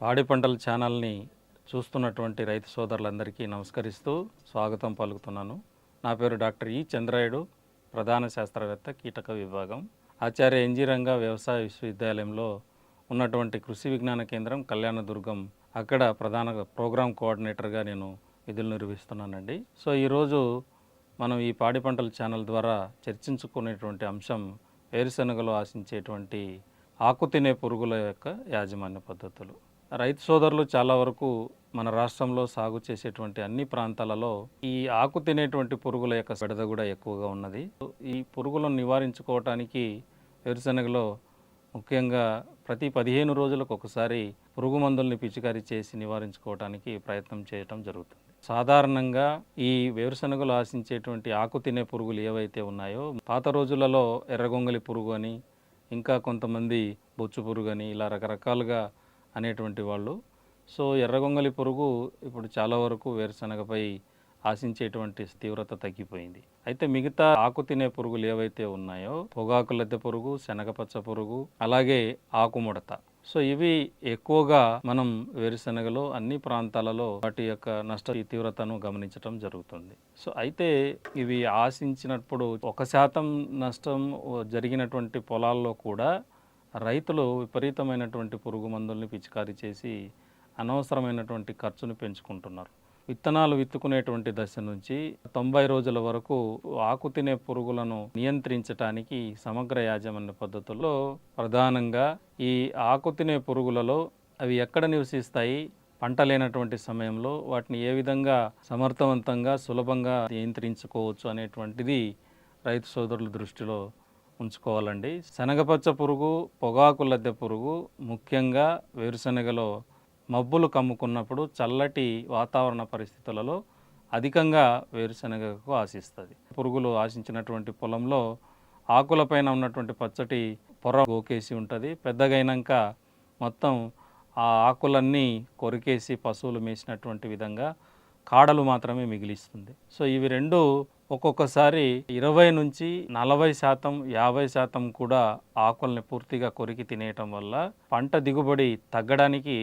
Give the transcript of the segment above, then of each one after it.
పాడి పంటల ఛానల్ని చూస్తున్నటువంటి రైతు సోదరులందరికీ నమస్కరిస్తూ స్వాగతం పలుకుతున్నాను. నా పేరు డాక్టర్ ఈ చంద్రాయుడు ప్రధాన శాస్త్రవేత్త కీటక విభాగం. ఆచార్య ఎన్జీ రంగా వ్యవసాయ విశ్వవిద్యాలయంలో ఉన్నటువంటి కృషి విజ్ఞాన కేంద్రం కళ్యాణదుర్గం అక్కడ ప్రధాన ప్రోగ్రామ్ కోఆర్డినేటర్గా నేను విధులు నిర్వహిస్తున్నానండి. సో ఈరోజు మనం ఈ పాడి పంటల ఛానల్ ద్వారా చర్చించుకునేటువంటి అంశం వేరుశనగలో ఆశించేటువంటి ఆకు తినే పురుగుల యొక్క యాజమాన్య పద్ధతులు. రైతు సోదరులు చాలా వరకు మన రాష్ట్రంలో సాగు చేసేటువంటి అన్ని ప్రాంతాలలో ఈ ఆకు తినేటువంటి పురుగుల యొక్క బెడద కూడా ఎక్కువగా ఉన్నది. ఈ పురుగులను నివారించుకోవటానికి వేరుశనగలో ముఖ్యంగా ప్రతి పదిహేను రోజులకు ఒకసారి పురుగు మందుల్ని పిచికారీ చేసి నివారించుకోవడానికి ప్రయత్నం చేయటం జరుగుతుంది. సాధారణంగా ఈ వేరుశనగలు ఆశించేటువంటి ఆకు తినే పురుగులు ఏవైతే ఉన్నాయో పాత రోజులలో ఎర్రగొంగలి పురుగు అని ఇంకా కొంతమంది బొచ్చు పురుగు అని ఇలా రకరకాలుగా అనేటువంటి వాళ్ళు. సో ఎర్రగొంగలి పురుగు ఇప్పుడు చాలా వరకు వేరుశనగపై ఆశించేటువంటి తీవ్రత తగ్గిపోయింది. అయితే మిగతా ఆకు తినే పురుగులు ఏవైతే ఉన్నాయో పొగాకు లద్దె పురుగు శనగపచ్చ పురుగు అలాగే ఆకుముడత. సో ఇవి ఎక్కువగా మనం వేరుశనగలో అన్ని ప్రాంతాలలో వాటి యొక్క నష్ట తీవ్రతను గమనించడం జరుగుతుంది. సో అయితే ఇవి ఆశించినప్పుడు ఒక శాతం నష్టం జరిగినటువంటి పొలాల్లో కూడా రైతులు విపరీతమైనటువంటి పురుగు మందుల్ని పిచికారీ చేసి అనవసరమైనటువంటి ఖర్చును పెంచుకుంటున్నారు. విత్తనాలు విత్తుకునేటువంటి దశ నుంచి తొంభై రోజుల వరకు ఆకు తినే పురుగులను నియంత్రించటానికి సమగ్ర యాజమాన్య పద్ధతుల్లో ప్రధానంగా ఈ ఆకు తినే పురుగులలో అవి ఎక్కడ నివసిస్తాయి పంట లేనటువంటి సమయంలో వాటిని ఏ విధంగా సమర్థవంతంగా సులభంగా నియంత్రించుకోవచ్చు అనేటువంటిది రైతు సోదరుల దృష్టిలో ఉంచుకోవాలండి. శనగపచ్చ పురుగు పొగాకు లద్దె పురుగు ముఖ్యంగా వేరుశనగలో మబ్బులు కమ్ముకున్నప్పుడు చల్లటి వాతావరణ పరిస్థితులలో అధికంగా వేరుశనగకు ఆశిస్తుంది. పురుగులు ఆశించినటువంటి పొలంలో ఆకులపైన ఉన్నటువంటి పచ్చటి పొర గోకేసి ఉంటుంది. పెద్దగైనాక మొత్తం ఆ ఆకులన్నీ కొరికేసి పశువులు మేసినటువంటి విధంగా కాడలు మాత్రమే మిగిలిస్తుంది. సో ఇవి రెండు ఒక్కొక్కసారి ఇరవై నుంచి నలభై శాతం యాభై శాతం కూడా ఆకుల్ని పూర్తిగా కొరికి తినేయటం వల్ల పంట దిగుబడి తగ్గడానికి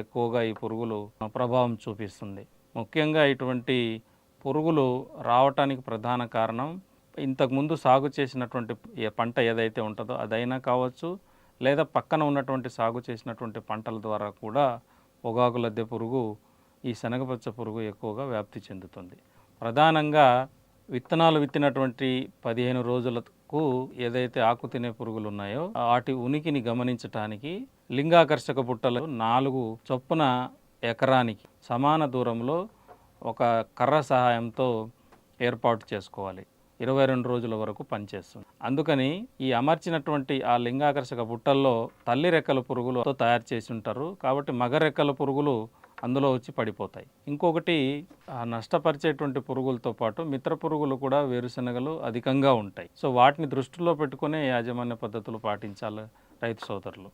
ఎక్కువగా ఈ పురుగులు ప్రభావం చూపిస్తుంది. ముఖ్యంగా ఇటువంటి పురుగులు రావటానికి ప్రధాన కారణం ఇంతకుముందు సాగు చేసినటువంటి ఏ పంట ఏదైతే ఉంటుందో అదైనా కావచ్చు లేదా పక్కన ఉన్నటువంటి సాగు చేసినటువంటి పంటల ద్వారా కూడా పొగాకు లద్దె పురుగు ఈ శనగపచ్చ పురుగు ఎక్కువగా వ్యాప్తి చెందుతుంది. ప్రధానంగా విత్తనాలు విత్తినటువంటి పదిహేను రోజులకు ఏదైతే ఆకు తినే పురుగులు ఉన్నాయో వాటి ఉనికిని గమనించటానికి లింగాకర్షక బుట్టలు నాలుగు చొప్పున ఎకరానికి సమాన దూరంలో ఒక కర్ర సహాయంతో ఏర్పాటు చేసుకోవాలి. ఇరవై రెండు రోజుల వరకు పనిచేస్తుంది. అందుకని ఈ అమర్చినటువంటి ఆ లింగాకర్షక బుట్టల్లో తల్లి రెక్కల పురుగులతో తయారు చేసి ఉంటారు. కాబట్టి మగ రెక్కల పురుగులు అందులో వచ్చి పడిపోతాయి. ఇంకొకటి నష్టపరిచేటువంటి పురుగులతో పాటు మిత్ర పురుగులు కూడా వేరుశనగలు అధికంగా ఉంటాయి. సో వాటిని దృష్టిలో పెట్టుకునే యాజమాన్య పద్ధతులు పాటించాలి రైతు సోదరులు.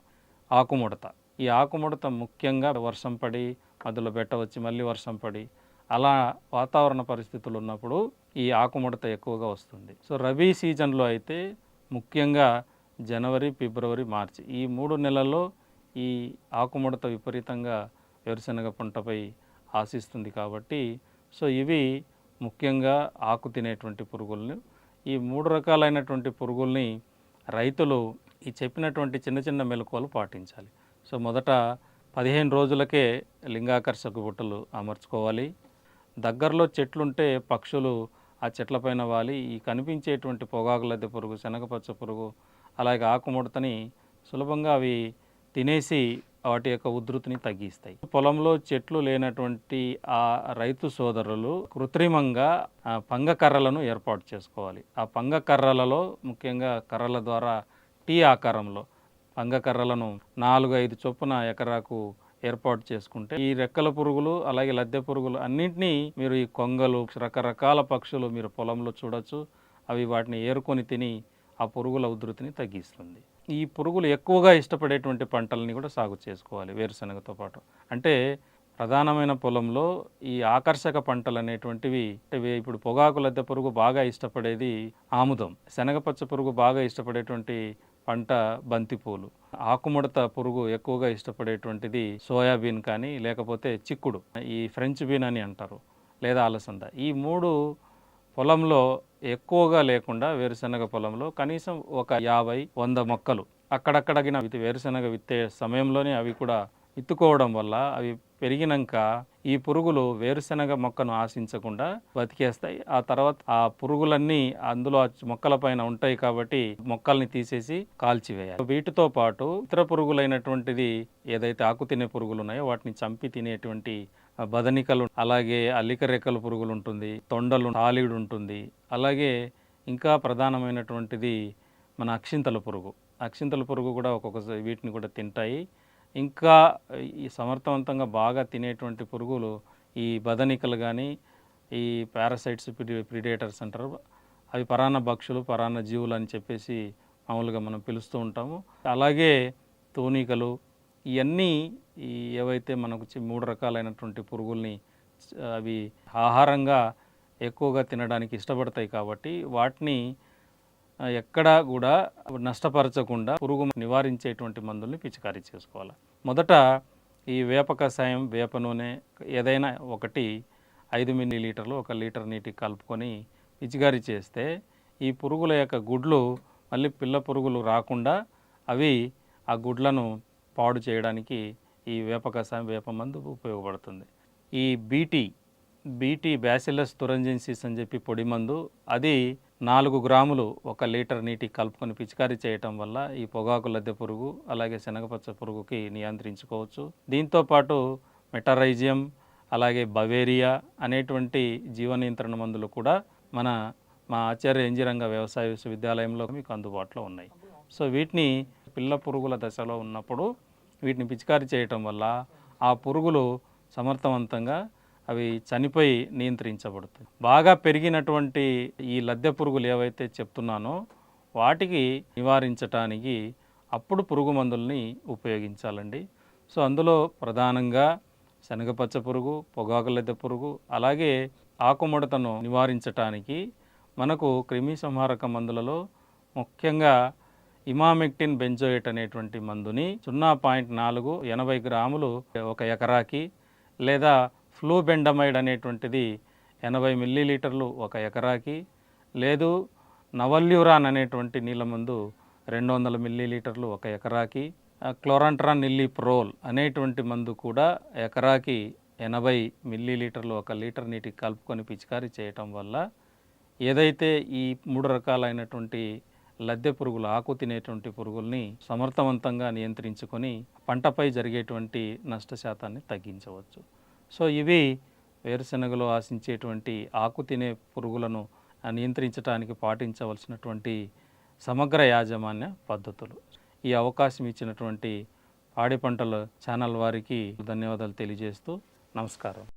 ఆకుముడత. ఈ ఆకుముడత ముఖ్యంగా వర్షం పడి మధ్యలో బెట్ట వచ్చి మళ్ళీ వర్షం పడి అలా వాతావరణ పరిస్థితులు ఉన్నప్పుడు ఈ ఆకుముడత ఎక్కువగా వస్తుంది. సో రబీ సీజన్లో అయితే ముఖ్యంగా జనవరి ఫిబ్రవరి మార్చి ఈ మూడు నెలల్లో ఈ ఆకుముడత విపరీతంగా వేరుశనగ పంటపై ఆశిస్తుంది కాబట్టి సో ఇవి ముఖ్యంగా ఆకు తినేటువంటి పురుగుల్ని ఈ మూడు రకాలైనటువంటి పురుగుల్ని రైతులు ఈ చెప్పినటువంటి చిన్న చిన్న మెలకువలు పాటించాలి. సో మొదట పదిహేను రోజులకే లింగాకర్షక బుట్టలు అమర్చుకోవాలి. దగ్గరలో చెట్లుంటే పక్షులు ఆ చెట్లపైన వాలి. ఈ కనిపించేటువంటి పొగాకు లద్దె పురుగు శనగపచ్చ పురుగు అలాగే ఆకుముడతని సులభంగా అవి తినేసి వాటి యొక్క ఉధృతిని తగ్గిస్తాయి. పొలంలో చెట్లు లేనటువంటి ఆ రైతు సోదరులు కృత్రిమంగా ఆ పంగ కర్రలను ఏర్పాటు చేసుకోవాలి. ఆ పంగ కర్రలలో ముఖ్యంగా కర్రల ద్వారా టీ ఆకారంలో పంగ కర్రలను నాలుగు ఐదు చొప్పున ఎకరాకు ఏర్పాటు చేసుకుంటే ఈ రెక్కల పురుగులు అలాగే లద్దె పురుగులు అన్నింటినీ మీరు ఈ కొంగలు రకరకాల పక్షులు మీరు పొలంలో చూడొచ్చు. అవి వాటిని ఏరుకొని తిని ఆ పురుగుల ఉధృతిని తగ్గిస్తుంది. ఈ పురుగులు ఎక్కువగా ఇష్టపడేటువంటి పంటలని కూడా సాగు చేసుకోవాలి వేరుశనగతో పాటు. అంటే ప్రధానమైన పొలంలో ఈ ఆకర్షక పంటలు అనేటువంటివి ఇప్పుడు పొగాకు లద్దె పురుగు బాగా ఇష్టపడేది ఆముదం. శనగపచ్చ పురుగు బాగా ఇష్టపడేటువంటి పంట బంతిపూలు. ఆకుముడత పురుగు ఎక్కువగా ఇష్టపడేటువంటిది సోయాబీన్ కానీ లేకపోతే చిక్కుడు. ఈ ఫ్రెంచ్ బీన్ అని అంటారు లేదా అలసంద. ఈ మూడు పొలంలో ఎక్కువగా లేకుండా వేరుశనగ పొలంలో కనీసం ఒక యాభై వంద మొక్కలు అక్కడక్కడగిన వేరుశనగ విత్తే సమయంలోనే అవి కూడా విత్తుకోవడం వల్ల అవి పెరిగినాక ఈ పురుగులు వేరుశనగ మొక్కను ఆశించకుండా బతికేస్తాయి. ఆ తర్వాత ఆ పురుగులన్నీ అందులో మొక్కల పైన ఉంటాయి కాబట్టి మొక్కల్ని తీసేసి కాల్చివేయాలి. వీటితో పాటు ఇతర పురుగులైనటువంటిది ఏదైతే ఆకు తినే పురుగులు ఉన్నాయో వాటిని చంపి తినేటువంటి బదనికలు అలాగే అల్లిక రెక్కల పురుగులు ఉంటుంది తొండలు తాలిడు ఉంటుంది. అలాగే ఇంకా ప్రధానమైనటువంటిది మన అక్షింతల పురుగు. అక్షింతల పురుగు కూడా ఒక్కొక్కసారి వీటిని కూడా తింటాయి. ఇంకా ఈ సమర్థవంతంగా బాగా తినేటువంటి పురుగులు ఈ బదనికలు కానీ ఈ పారాసైట్స్ ప్రిడేటర్స్ అంటారు. అవి పరాన్న భక్షులు పరాన్న జీవులు అని చెప్పేసి మామూలుగా మనం పిలుస్తూ ఉంటాము. అలాగే తూనికలు ఇవన్నీ ఈ ఏవైతే మనకు మూడు రకాలైనటువంటి పురుగుల్ని అవి ఆహారంగా ఎక్కువగా తినడానికి ఇష్టపడతాయి కాబట్టి వాటిని ఎక్కడా కూడా నష్టపరచకుండా పురుగు నివారించేటువంటి మందుల్ని పిచికారీ చేసుకోవాలి. మొదట ఈ వేప కషాయం వేప నూనె ఏదైనా ఒకటి ఐదు మిల్లీ లీటర్లు ఒక లీటర్ నీటి కలుపుకొని పిచికారీ చేస్తే ఈ పురుగుల యొక్క గుడ్లు మళ్ళీ పిల్ల పురుగులు రాకుండా అవి ఆ గుడ్లను పాడు చేయడానికి ఈ వేప కషాయం వేప మందు ఉపయోగపడుతుంది. ఈ బీటీ బీటీ బ్యాసిలస్ తురంజెన్సిస్ అని చెప్పి పొడి మందు అది నాలుగు గ్రాములు ఒక లీటర్ నీటికి కలుపుకొని పిచికారీ చేయటం వల్ల ఈ పొగాకు లద్దె పురుగు అలాగే శనగపచ్చ పురుగుకి నియంత్రించుకోవచ్చు. దీంతో పాటు మెటరైజియం అలాగే బవేరియా అనేటువంటి జీవ నియంత్రణ మందులు కూడా మన మా ఆచార్య ఎంజిరంగ వ్యవసాయ విశ్వవిద్యాలయంలో మీకు అందుబాటులో ఉన్నాయి. సో వీటిని పిల్ల పురుగుల దశలో ఉన్నప్పుడు వీటిని పిచికారీ చేయటం వల్ల ఆ పురుగులు సమర్థవంతంగా అవి చనిపోయి నియంత్రించబడుతాయి. బాగా పెరిగినటువంటి ఈ లద్దె పురుగులు ఏవైతే చెప్తున్నానో వాటికి నివారించటానికి అప్పుడు పురుగు మందుల్ని ఉపయోగించాలండి. సో అందులో ప్రధానంగా శనగపచ్చ పురుగు పొగాకు లద్దె పురుగు అలాగే ఆకుముడతను నివారించటానికి మనకు క్రిమి సంహారక మందులలో ముఖ్యంగా ఇమామెక్టిన్ బెంజోయేట్ అనేటువంటి మందుని సున్నా పాయింట్ నాలుగు ఎనభై గ్రాములు ఒక ఎకరాకి లేదా ఫ్లూబెండమైడ్ అనేటువంటిది ఎనభై మిల్లీలీటర్లు ఒక ఎకరాకి లేదు నవల్యూరాన్ అనేటువంటి నీళ్ళ మందు రెండు వందల మిల్లీలీటర్లు ఒక ఎకరాకి క్లోరంట్రాన్ నిల్లీ ప్రోల్ అనేటువంటి మందు కూడా ఎకరాకి ఎనభై మిల్లీలీటర్లు ఒక లీటర్ నీటికి కలుపుకొని పిచికారీ చేయటం వల్ల ఏదైతే ఈ మూడు రకాలైనటువంటి లద్దె పురుగులు ఆకు తినేటువంటి పురుగుల్ని సమర్థవంతంగా నియంత్రించుకొని పంటపై జరిగేటువంటి నష్ట శాతాన్ని తగ్గించవచ్చు. సో ఇవి వేరుశెనగలో ఆశించేటువంటి ఆకు తినే పురుగులను నియంత్రించడానికి పాటించవలసినటువంటి సమగ్ర యాజమాన్య పద్ధతులు. ఈ అవకాశం ఇచ్చినటువంటి పాడి పంటల ఛానల్ వారికి ధన్యవాదాలు తెలియజేస్తూ నమస్కారం.